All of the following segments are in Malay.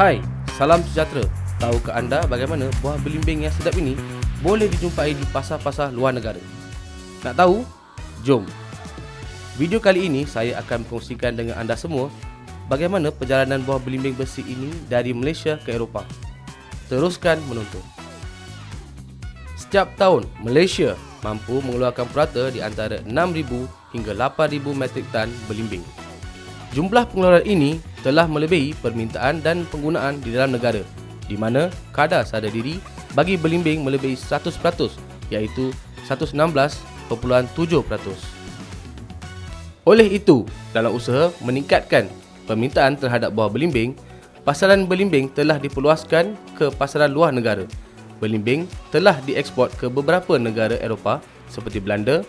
Hai, salam sejahtera. Tahukah anda bagaimana buah belimbing yang sedap ini boleh dijumpai di pasar-pasar luar negara? Nak tahu? Jom. Video kali ini saya akan kongsikan dengan anda semua bagaimana perjalanan buah belimbing besi ini dari Malaysia ke Eropah. Teruskan menonton. Setiap tahun, Malaysia mampu mengeluarkan purata di antara 6,000 hingga 8,000 metrik tan belimbing. Jumlah pengeluaran ini telah melebihi permintaan dan penggunaan di dalam negara di mana kadar sadar diri bagi belimbing melebihi 100% iaitu 116.7%. Oleh itu, dalam usaha meningkatkan permintaan terhadap buah belimbing, pasaran belimbing telah diperluaskan ke pasaran luar negara. Belimbing telah dieksport ke beberapa negara Eropah seperti Belanda,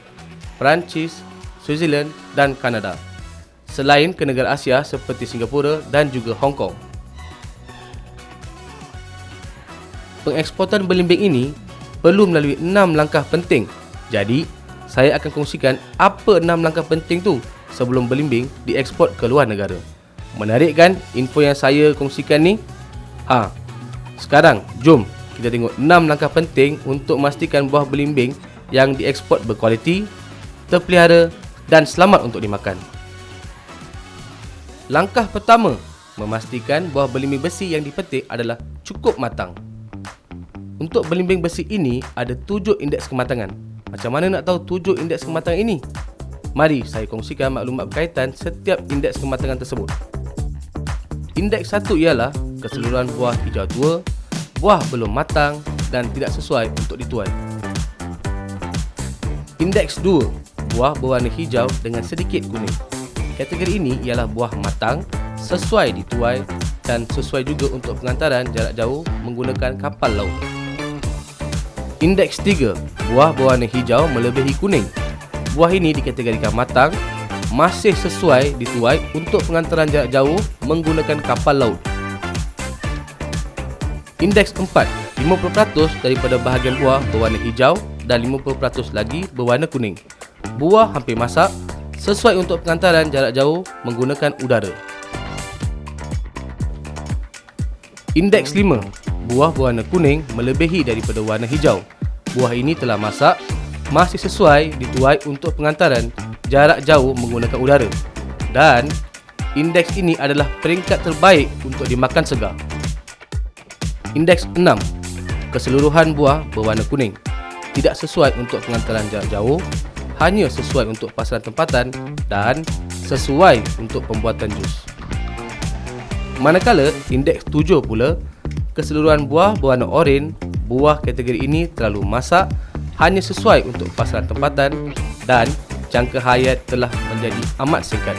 Perancis, Switzerland dan Kanada selain ke negara Asia seperti Singapura dan juga Hong Kong. Pengeksportan belimbing ini perlu melalui enam langkah penting. Jadi, saya akan kongsikan apa enam langkah penting tu sebelum belimbing dieksport ke luar negara. Menarik kan info yang saya kongsikan ni? Ha. Sekarang, jom kita tengok enam langkah penting untuk memastikan buah belimbing yang dieksport berkualiti, terpelihara dan selamat untuk dimakan. Langkah pertama, memastikan buah belimbing besi yang dipetik adalah cukup matang. Untuk belimbing besi ini ada tujuh indeks kematangan. Macam mana nak tahu tujuh indeks kematangan ini? Mari saya kongsikan maklumat berkaitan setiap indeks kematangan tersebut. Indeks satu ialah keseluruhan buah hijau tua, buah belum matang dan tidak sesuai untuk dituai. Indeks 2, buah berwarna hijau dengan sedikit kuning. Kategori ini ialah buah matang, sesuai dituai dan sesuai juga untuk pengantaran jarak jauh menggunakan kapal laut. Indeks 3, buah berwarna hijau melebihi kuning. Buah ini dikategorikan matang, masih sesuai dituai untuk pengantaran jarak jauh menggunakan kapal laut. Indeks 4, 50% daripada bahagian buah berwarna hijau dan 50% lagi berwarna kuning. Buah hampir masak sesuai untuk pengantaran jarak jauh menggunakan udara. Indeks 5. Buah berwarna kuning melebihi daripada warna hijau. Buah ini telah masak, masih sesuai dituai untuk pengantaran jarak jauh menggunakan udara. Dan indeks ini adalah peringkat terbaik untuk dimakan segar. Indeks 6. Keseluruhan buah berwarna kuning. Tidak sesuai untuk pengantaran jarak jauh hanya sesuai untuk pasaran tempatan dan sesuai untuk pembuatan jus. Manakala indeks 7 pula, keseluruhan buah berwarna oranye, buah kategori ini terlalu masak, hanya sesuai untuk pasaran tempatan dan jangka hayat telah menjadi amat singkat.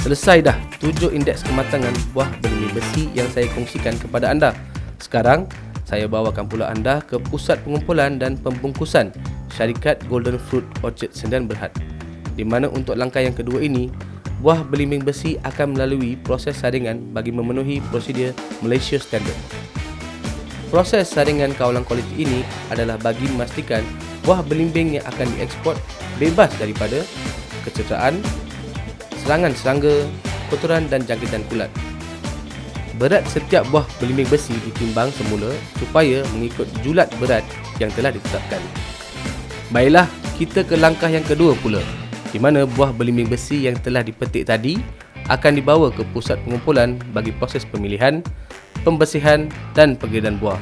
Selesai dah 7 indeks kematangan buah benih besi yang saya kongsikan kepada anda. Sekarang, saya bawakan pula anda ke pusat pengumpulan dan pembungkusan syarikat Golden Fruit Orchard Sendirian Berhad di mana untuk langkah yang kedua ini buah belimbing besi akan melalui proses saringan bagi memenuhi prosedur Malaysia Standard. Proses saringan kawalan kualiti ini adalah bagi memastikan buah belimbing yang akan diekspor bebas daripada kecederaan, serangan serangga, kotoran dan jangkitan kulat. Berat setiap buah belimbing besi ditimbang semula supaya mengikut julat berat yang telah ditetapkan. Baiklah, kita ke langkah yang kedua pula di mana buah belimbing besi yang telah dipetik tadi akan dibawa ke pusat pengumpulan bagi proses pemilihan, pembersihan dan penggredan buah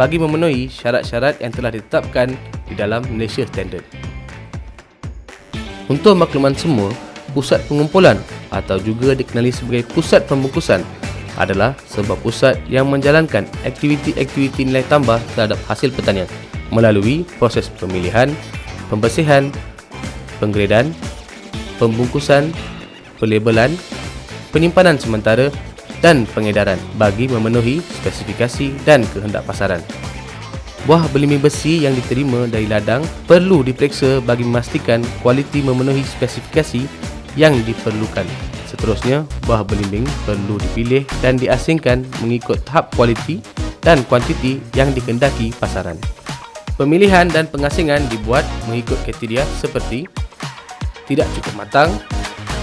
bagi memenuhi syarat-syarat yang telah ditetapkan di dalam Malaysia Standard. Untuk makluman semua, pusat pengumpulan atau juga dikenali sebagai pusat pembungkusan adalah sebuah pusat yang menjalankan aktiviti-aktiviti nilai tambah terhadap hasil pertanian melalui proses pemilihan, pembersihan, penggredan, pembungkusan, pelabelan, penyimpanan sementara dan pengedaran bagi memenuhi spesifikasi dan kehendak pasaran. Buah belimbing besi yang diterima dari ladang perlu diperiksa bagi memastikan kualiti memenuhi spesifikasi yang diperlukan. Seterusnya, buah belimbing perlu dipilih dan diasingkan mengikut tahap kualiti dan kuantiti yang dikendaki pasaran. Pemilihan dan pengasingan dibuat mengikut kriteria seperti tidak cukup matang,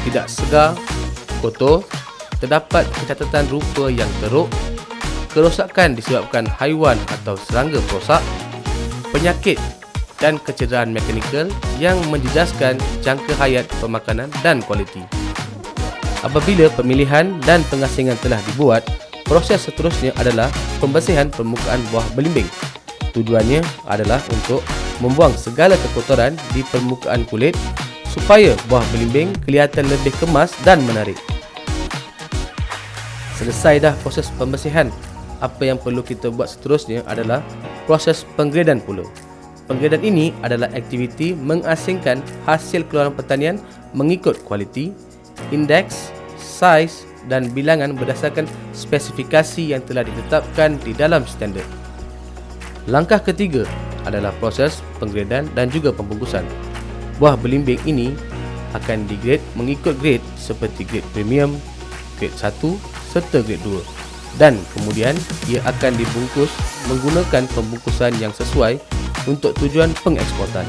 tidak segar, kotor, terdapat kecacatan rupa yang teruk, kerosakan disebabkan haiwan atau serangga perosak, penyakit dan kecederaan mekanikal yang menjejaskan jangka hayat pemakanan dan kualiti. Apabila pemilihan dan pengasingan telah dibuat, proses seterusnya adalah pembersihan permukaan buah belimbing. Tujuannya adalah untuk membuang segala kekotoran di permukaan kulit supaya buah belimbing kelihatan lebih kemas dan menarik. Selesai dah proses pembersihan, apa yang perlu kita buat seterusnya adalah proses penggradan pula. Penggradan ini adalah aktiviti mengasingkan hasil keluaran pertanian mengikut kualiti, indeks, saiz dan bilangan berdasarkan spesifikasi yang telah ditetapkan di dalam standard. Langkah ketiga adalah proses penggradan dan juga pembungkusan. Buah belimbing ini akan digrade mengikut grade seperti grade premium, grade 1 serta grade 2 dan kemudian ia akan dibungkus menggunakan pembungkusan yang sesuai untuk tujuan pengeksportan.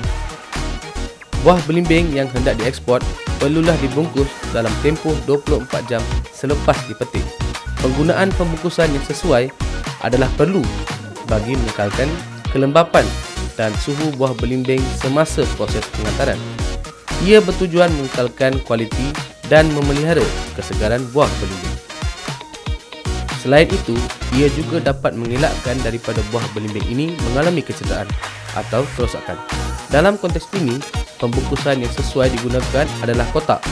Buah belimbing yang hendak dieksport perlulah dibungkus dalam tempoh 24 jam selepas dipetik. Penggunaan pembungkusan yang sesuai adalah perlu bagi mengekalkan kelembapan dan suhu buah belimbing semasa proses pengantaran. Ia bertujuan mengekalkan kualiti dan memelihara kesegaran buah belimbing. Selain itu, ia juga dapat mengelakkan daripada buah belimbing ini mengalami kecederaan atau kerosakan. Dalam konteks ini, pembungkusan yang sesuai digunakan adalah kotak.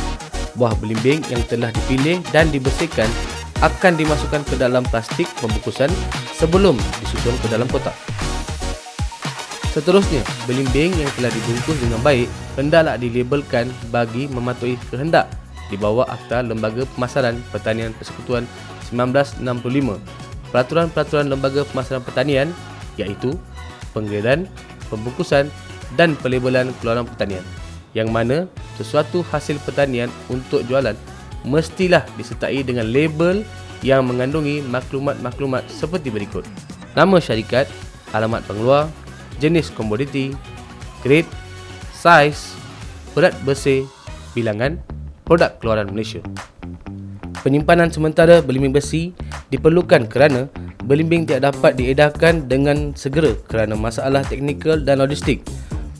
Buah belimbing yang telah dipilih dan dibersihkan akan dimasukkan ke dalam plastik pembungkusan sebelum disusun ke dalam kotak. Seterusnya, belimbing yang telah dibungkus dengan baik hendaklah dilabelkan bagi mematuhi kehendak di bawah Akta Lembaga Pemasaran Pertanian Persekutuan 1965. Peraturan-peraturan Lembaga Pemasaran Pertanian iaitu penggradan, pembungkusan dan pelabelan keluaran pertanian yang mana sesuatu hasil pertanian untuk jualan mestilah disertai dengan label yang mengandungi maklumat-maklumat seperti berikut. Nama syarikat, alamat pengeluar, jenis komoditi, grade, saiz, berat bersih, bilangan, produk keluaran Malaysia. Penyimpanan sementara belimbing besi diperlukan kerana belimbing tidak dapat diedarkan dengan segera kerana masalah teknikal dan logistik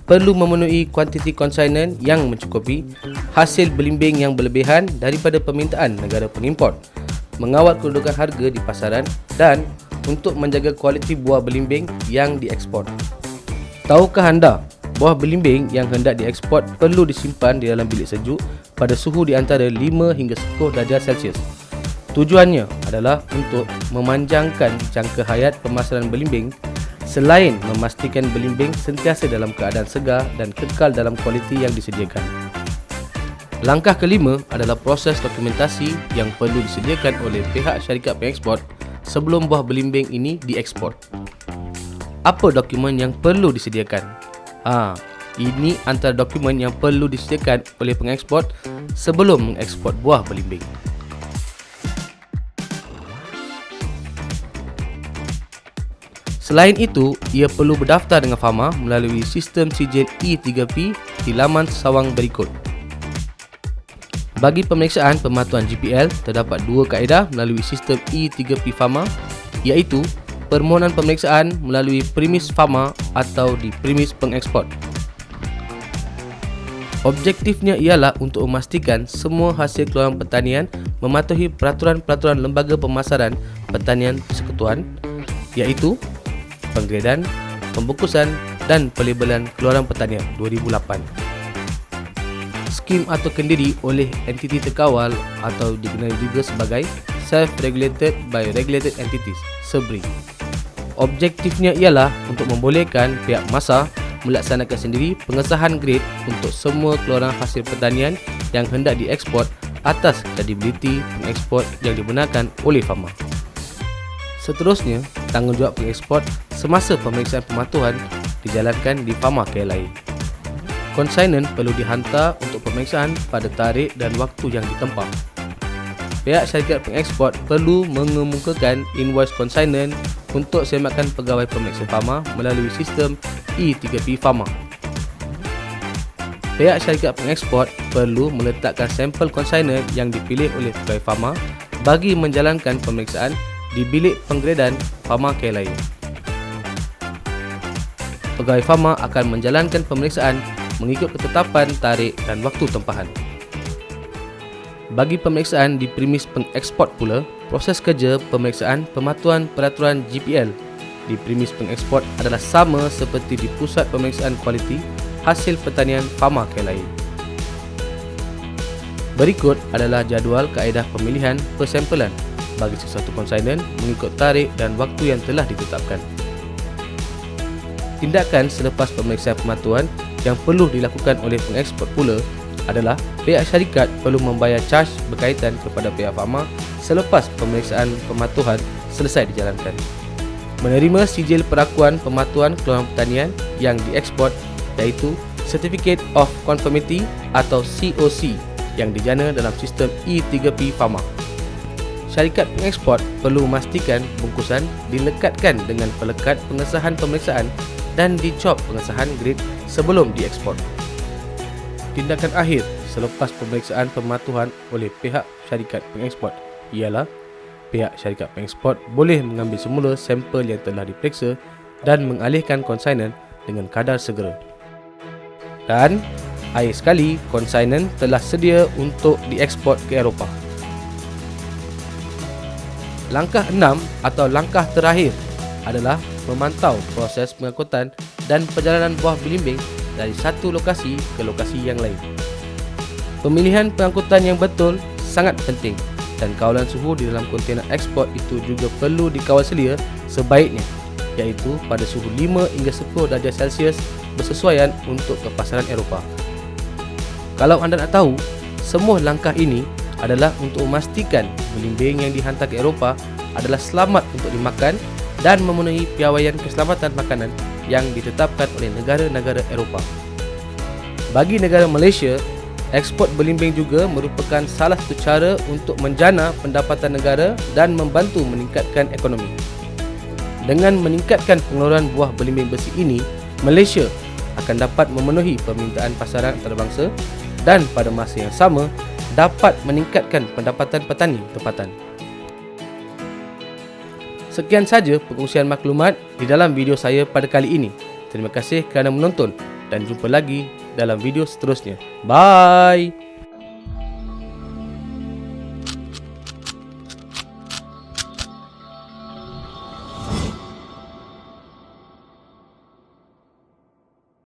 perlu memenuhi kuantiti konsignen yang mencukupi hasil belimbing yang berlebihan daripada permintaan negara pengimport, mengawal kedudukan harga di pasaran dan untuk menjaga kualiti buah belimbing yang diekspor. Tahukah anda, buah belimbing yang hendak diekspor perlu disimpan di dalam bilik sejuk pada suhu di antara 5 hingga 10 darjah Celsius. Tujuannya adalah untuk memanjangkan jangka hayat pemasaran belimbing selain memastikan belimbing sentiasa dalam keadaan segar dan kekal dalam kualiti yang disediakan. Langkah kelima adalah proses dokumentasi yang perlu disediakan oleh pihak syarikat pengeksport sebelum buah belimbing ini diekspor. Apa dokumen yang perlu disediakan? Ha, ini antara dokumen yang perlu disediakan oleh pengekspor sebelum mengekspor buah belimbing. Selain itu, ia perlu berdaftar dengan Fama melalui sistem sijil E3P di laman sawang berikut. Bagi pemeriksaan pematuhan GPL, terdapat dua kaedah melalui sistem E3P Fama iaitu permohonan pemeriksaan melalui premis Fama atau di premis pengeksport. Objektifnya ialah untuk memastikan semua hasil keluaran pertanian mematuhi peraturan-peraturan Lembaga Pemasaran Pertanian Persekutuan iaitu penggradan, pembungkusan dan pelabelan keluaran pertanian 2008. Skim atau kendiri oleh entiti terkawal atau dikenali juga sebagai Self-Regulated by Regulated Entities, SEBRI. Objektifnya ialah untuk membolehkan pihak masa melaksanakan sendiri pengesahan grade untuk semua keluaran hasil pertanian yang hendak diekspor atas kredibiliti pengekspor yang dibenarkan oleh farmer. Seterusnya, tanggungjawab pengekspor semasa pemeriksaan pematuhan dijalankan di Pharma KLI. Konsignen perlu dihantar untuk pemeriksaan pada tarikh dan waktu yang ditempah. Pihak syarikat pengekspor perlu mengemukakan invoice konsignen untuk semakan pegawai pemeriksa Pharma melalui sistem E3P Pharma. Pihak syarikat pengekspor perlu meletakkan sampel konsignen yang dipilih oleh pegawai Pharma bagi menjalankan pemeriksaan di bilik penggredan Fama lain. Pegawai Fama akan menjalankan pemeriksaan mengikut ketetapan tarikh dan waktu tempahan. Bagi pemeriksaan di premis pengeksport pula, proses kerja pemeriksaan pematuhan peraturan GPL di premis pengeksport adalah sama seperti di pusat pemeriksaan kualiti hasil pertanian Care lain. Berikut adalah jadual kaedah pemilihan persempelan bagi sesuatu konsainen mengikut tarikh dan waktu yang telah ditetapkan. Tindakan selepas pemeriksaan pematuhan yang perlu dilakukan oleh pengeksport pula adalah pihak syarikat perlu membayar caj berkaitan kepada pihak Fama selepas pemeriksaan pematuhan selesai dijalankan. Menerima sijil perakuan pematuhan keluaran pertanian yang diekspor iaitu Certificate of Conformity atau COC yang dijana dalam sistem E3P Pharma. Syarikat pengeksport perlu memastikan bungkusan dilekatkan dengan pelekat pengesahan pemeriksaan dan dicop pengesahan grade sebelum diekspor. Tindakan akhir selepas pemeriksaan pematuhan oleh pihak syarikat pengeksport ialah pihak syarikat pengeksport boleh mengambil semula sampel yang telah diperiksa dan mengalihkan konsainen dengan kadar segera. Dan akhir sekali konsainen telah sedia untuk diekspor ke Eropah. Langkah enam atau langkah terakhir adalah memantau proses pengangkutan dan perjalanan buah belimbing dari satu lokasi ke lokasi yang lain. Pemilihan pengangkutan yang betul sangat penting dan kawalan suhu di dalam kontena ekspor itu juga perlu dikawal selia sebaiknya iaitu pada suhu 5 hingga 10 darjah Celsius bersesuaian untuk ke pasaran Eropah. Kalau anda nak tahu, semua langkah ini adalah untuk memastikan belimbing yang dihantar ke Eropah adalah selamat untuk dimakan dan memenuhi piawaian keselamatan makanan yang ditetapkan oleh negara-negara Eropah. Bagi negara Malaysia, ekspor belimbing juga merupakan salah satu cara untuk menjana pendapatan negara dan membantu meningkatkan ekonomi. Dengan meningkatkan pengeluaran buah belimbing besi ini, Malaysia akan dapat memenuhi permintaan pasaran antarabangsa dan pada masa yang sama dapat meningkatkan pendapatan petani tempatan. Sekian saja perkongsian maklumat di dalam video saya pada kali ini. Terima kasih kerana menonton dan jumpa lagi dalam video seterusnya. Bye.